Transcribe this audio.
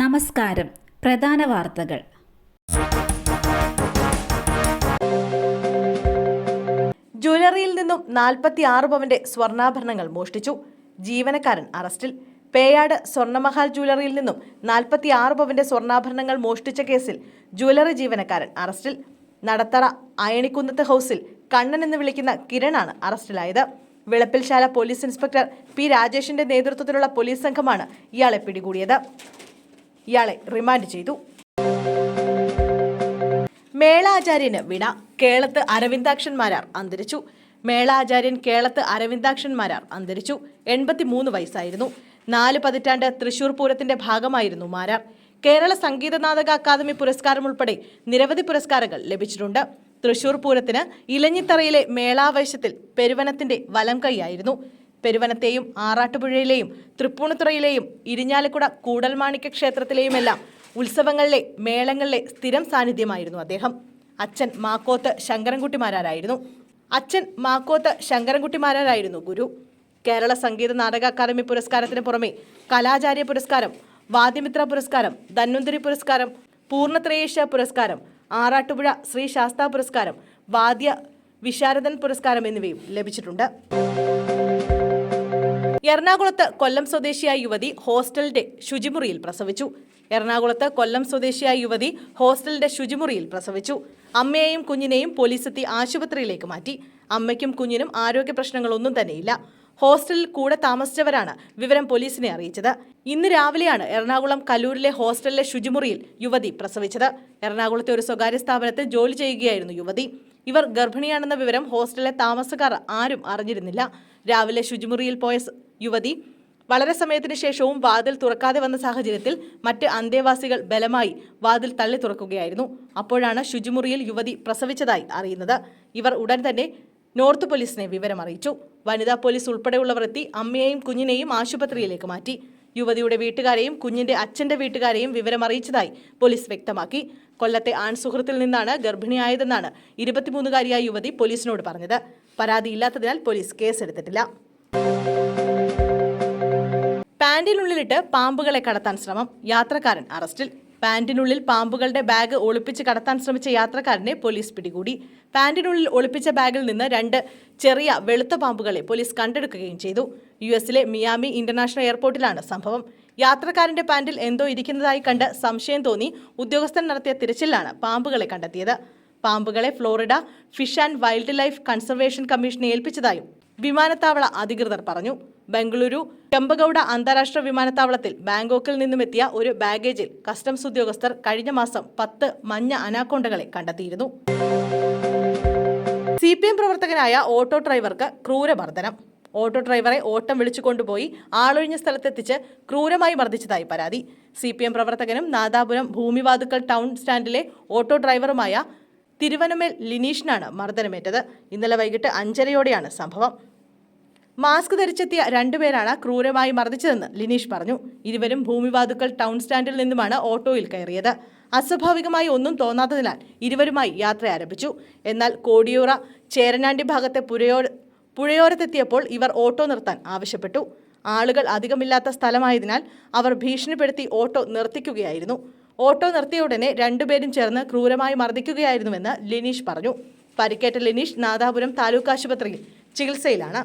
നമസ്കാരം. പ്രധാന വാർത്തകൾ. ജ്വല്ലറിയിൽ നിന്നും നാൽപ്പത്തി ആറ് പവന്റെ സ്വർണാഭരണങ്ങൾ മോഷ്ടിച്ചു. ജീവനക്കാരൻ അറസ്റ്റിൽ. പേയാട് സ്വർണമഹാൽ ജ്വല്ലറിയിൽ നിന്നും നാൽപ്പത്തി ആറ് പവന്റെ സ്വർണാഭരണങ്ങൾ മോഷ്ടിച്ച കേസിൽ ജ്വല്ലറി ജീവനക്കാരൻ അറസ്റ്റിൽ. നടത്തറ അയണിക്കുന്നത്ത് ഹൗസിൽ കണ്ണൻ എന്ന് വിളിക്കുന്ന കിരണാണ് അറസ്റ്റിലായത്. വിളപ്പിൽശാല പോലീസ് ഇൻസ്പെക്ടർ പി രാജേഷിന്റെ നേതൃത്വത്തിലുള്ള പോലീസ് സംഘമാണ് ഇയാളെ പിടികൂടിയത്. ഇയാളെ റിമാൻഡ് ചെയ്തു. മേളാചാര്യന് വിട. കേളത്ത് അരവിന്ദാക്ഷന്മാരാർ അന്തരിച്ചു. മേളാചാര്യൻ കേളത്ത് അരവിന്ദാക്ഷന്മാരാർ അന്തരിച്ചു. എൺപത്തിമൂന്ന് വയസ്സായിരുന്നു. നാല് പതിറ്റാണ്ട് തൃശൂർ പൂരത്തിന്റെ ഭാഗമായിരുന്നു മാരാർ. കേരള സംഗീത നാടക അക്കാദമി പുരസ്കാരം ഉൾപ്പെടെ നിരവധി പുരസ്കാരങ്ങൾ ലഭിച്ചിട്ടുണ്ട്. തൃശൂർ പൂരത്തിന് ഇലഞ്ഞിത്തറയിലെ മേളാവേശത്തിൽ പെരുവനത്തിന്റെ വലം കൈയായിരുന്നു പെരുവനത്തെയും ആറാട്ടുപുഴയിലെയും തൃപ്പൂണിത്തുറയിലെയും ഇരിഞ്ഞാലക്കുട കൂടൽമാണിക്യ ക്ഷേത്രത്തിലെയുമെല്ലാം ഉത്സവങ്ങളിലെ മേളങ്ങളിലെ സ്ഥിരം സാന്നിധ്യമായിരുന്നു അദ്ദേഹം. അച്ഛൻ മാക്കോത്ത് ശങ്കരൻകുട്ടിമാരായിരുന്നു അച്ഛൻ മാക്കോത്ത് ശങ്കരൻകുട്ടിമാരായിരുന്നു ഗുരു. കേരള സംഗീത നാടക അക്കാദമി പുരസ്കാരത്തിന് പുറമെ കലാചാര്യ പുരസ്കാരം വാദ്യമിത്ര പുരസ്കാരം ധന്വന്തരി പുരസ്കാരം പൂർണത്രയേശ പുരസ്കാരം ആറാട്ടുപുഴ ശ്രീ ശാസ്താ പുരസ്കാരം വാദ്യ വിശാരദൻ പുരസ്കാരം എന്നിവയും ലഭിച്ചിട്ടുണ്ട്. എറണാകുളത്ത് കൊല്ലം സ്വദേശിയായ യുവതി ഹോസ്റ്റലിന്റെ ശുചിമുറിയിൽ പ്രസവിച്ചു. എറണാകുളത്ത് കൊല്ലം സ്വദേശിയായ യുവതി ഹോസ്റ്റലിന്റെ ശുചിമുറിയിൽ പ്രസവിച്ചു. അമ്മയെയും കുഞ്ഞിനെയും പോലീസ് എത്തി ആശുപത്രിയിലേക്ക് മാറ്റി. അമ്മയ്ക്കും കുഞ്ഞിനും ആരോഗ്യ പ്രശ്നങ്ങളൊന്നും തന്നെയില്ല. ഹോസ്റ്റലിൽ കൂടെ താമസിച്ചവരാണ് വിവരം പോലീസിനെ അറിയിച്ചത്. ഇന്ന് രാവിലെയാണ് എറണാകുളം കലൂരിലെ ഹോസ്റ്റലിലെ ശുചിമുറിയിൽ യുവതി പ്രസവിച്ചത്. എറണാകുളത്തെ ഒരു സ്വകാര്യ സ്ഥാപനത്തിൽ ജോലി ചെയ്യുകയായിരുന്നു യുവതി. ഇവർ ഗർഭിണിയാണെന്ന വിവരം ഹോസ്റ്റലിലെ താമസക്കാർ ആരും അറിഞ്ഞിരുന്നില്ല. രാവിലെ ശുചിമുറിയിൽ പോയ യുവതി വളരെ സമയത്തിന് ശേഷവും വാതിൽ തുറക്കാതെ വന്ന സാഹചര്യത്തിൽ മറ്റ് അന്തേവാസികൾ ബലമായി വാതിൽ തള്ളി തുറക്കുകയായിരുന്നു. അപ്പോഴാണ് ശുചിമുറിയിൽ യുവതി പ്രസവിച്ചതായി അറിയുന്നത്. ഇവർ ഉടൻ തന്നെ നോർത്ത് പോലീസിനെ വിവരം അറിയിച്ചു. വനിതാ പോലീസ് ഉൾപ്പെടെയുള്ളവർ എത്തി അമ്മയെയും കുഞ്ഞിനെയും ആശുപത്രിയിലേക്ക് മാറ്റി. യുവതിയുടെ വീട്ടുകാരെയും കുഞ്ഞിന്റെ അച്ഛന്റെ വീട്ടുകാരെയും വിവരമറിയിച്ചതായി പോലീസ് വ്യക്തമാക്കി. കൊല്ലത്തെ ആൺസുഹൃത്തിൽ നിന്നാണ് ഗർഭിണിയായതെന്നാണ് ഇരുപത്തിമൂന്നുകാരിയായ യുവതി പോലീസിനോട് പറഞ്ഞത്. പരാതിയില്ലാത്തതിനാൽ പോലീസ് കേസെടുത്തിട്ടില്ല. പാൻറിനുള്ളിലിട്ട് പാമ്പുകളെ കടത്താൻ ശ്രമം. യാത്രക്കാരൻ അറസ്റ്റിൽ. പാന്റിനുള്ളിൽ പാമ്പുകളുടെ ബാഗ് ഒളിപ്പിച്ച് കടത്താൻ ശ്രമിച്ച യാത്രക്കാരനെ പോലീസ് പിടികൂടി. പാന്റിനുള്ളിൽ ഒളിപ്പിച്ച ബാഗിൽ നിന്ന് രണ്ട് ചെറിയ വെളുത്ത പാമ്പുകളെ പോലീസ് കണ്ടെടുക്കുകയും ചെയ്തു. യു എസിലെ മിയാമി ഇന്റർനാഷണൽ എയർപോർട്ടിലാണ് സംഭവം. യാത്രക്കാരന്റെ പാന്റിൽ എന്തോ ഇരിക്കുന്നതായി കണ്ട് സംശയം തോന്നി ഉദ്യോഗസ്ഥൻ നടത്തിയ തിരച്ചിലാണ് പാമ്പുകളെ കണ്ടെത്തിയത്. പാമ്പുകളെ Florida fish and wildlife conservation കമ്മീഷനെ ഏൽപ്പിച്ചതായും വിമാനത്താവള അധികൃതർ പറഞ്ഞു. ബംഗളൂരു ചെമ്പഗൌഡ അന്താരാഷ്ട്ര വിമാനത്താവളത്തിൽ ബാങ്കോക്കിൽ നിന്നുമെത്തിയ ഒരു ബാഗേജിൽ കസ്റ്റംസ് ഉദ്യോഗസ്ഥർ കഴിഞ്ഞ മാസം പത്ത് മഞ്ഞ അനാക്കോണ്ടകളെ കണ്ടെത്തിയിരുന്നു. സി പി എം പ്രവർത്തകനായ ഓട്ടോ ഡ്രൈവർക്ക് ക്രൂരമർദ്ദനം. ഓട്ടോ ഡ്രൈവറെ ഓട്ടം വിളിച്ചു കൊണ്ടുപോയി ആളൊഴിഞ്ഞ സ്ഥലത്തെത്തിച്ച് ക്രൂരമായി മർദ്ദിച്ചതായി പരാതി. സി പി എം പ്രവർത്തകനും നാദാപുരം ഭൂമിവാതുക്കൽ ടൗൺ സ്റ്റാൻഡിലെ ഓട്ടോ ഡ്രൈവറുമായ തിരുവനമേൽ ലിനീഷിനാണ് മർദ്ദനമേറ്റത്. ഇന്നലെ വൈകിട്ട് അഞ്ചരയോടെയാണ് സംഭവം. മാസ്ക് ധരിച്ചെത്തിയ രണ്ടുപേരാണ് ക്രൂരമായി മർദ്ദിച്ചതെന്ന് ലിനീഷ് പറഞ്ഞു. ഇരുവരും ഭൂമിവാതുക്കൾ ടൗൺ സ്റ്റാൻഡിൽ നിന്നുമാണ് ഓട്ടോയിൽ കയറിയത്. അസ്വാഭാവികമായി ഒന്നും തോന്നാത്തതിനാൽ ഇരുവരുമായി യാത്ര ആരംഭിച്ചു. എന്നാൽ കോടിയൂറ ചേരനാണ്ടി ഭാഗത്തെ പുരയോ പുഴയോരത്തെത്തിയപ്പോൾ ഇവർ ഓട്ടോ നിർത്താൻ ആവശ്യപ്പെട്ടു. ആളുകൾ അധികമില്ലാത്ത സ്ഥലമായതിനാൽ അവർ ഭീഷണിപ്പെടുത്തി ഓട്ടോ നിർത്തിക്കുകയായിരുന്നു. ഓട്ടോ നിർത്തിയ ഉടനെ രണ്ടുപേരും ചേർന്ന് ക്രൂരമായി മർദ്ദിക്കുകയായിരുന്നുവെന്ന് ലിനീഷ് പറഞ്ഞു. പരിക്കേറ്റ ലിനീഷ് നാദാപുരം താലൂക്ക് ആശുപത്രിയിൽ ചികിത്സയിലാണ്.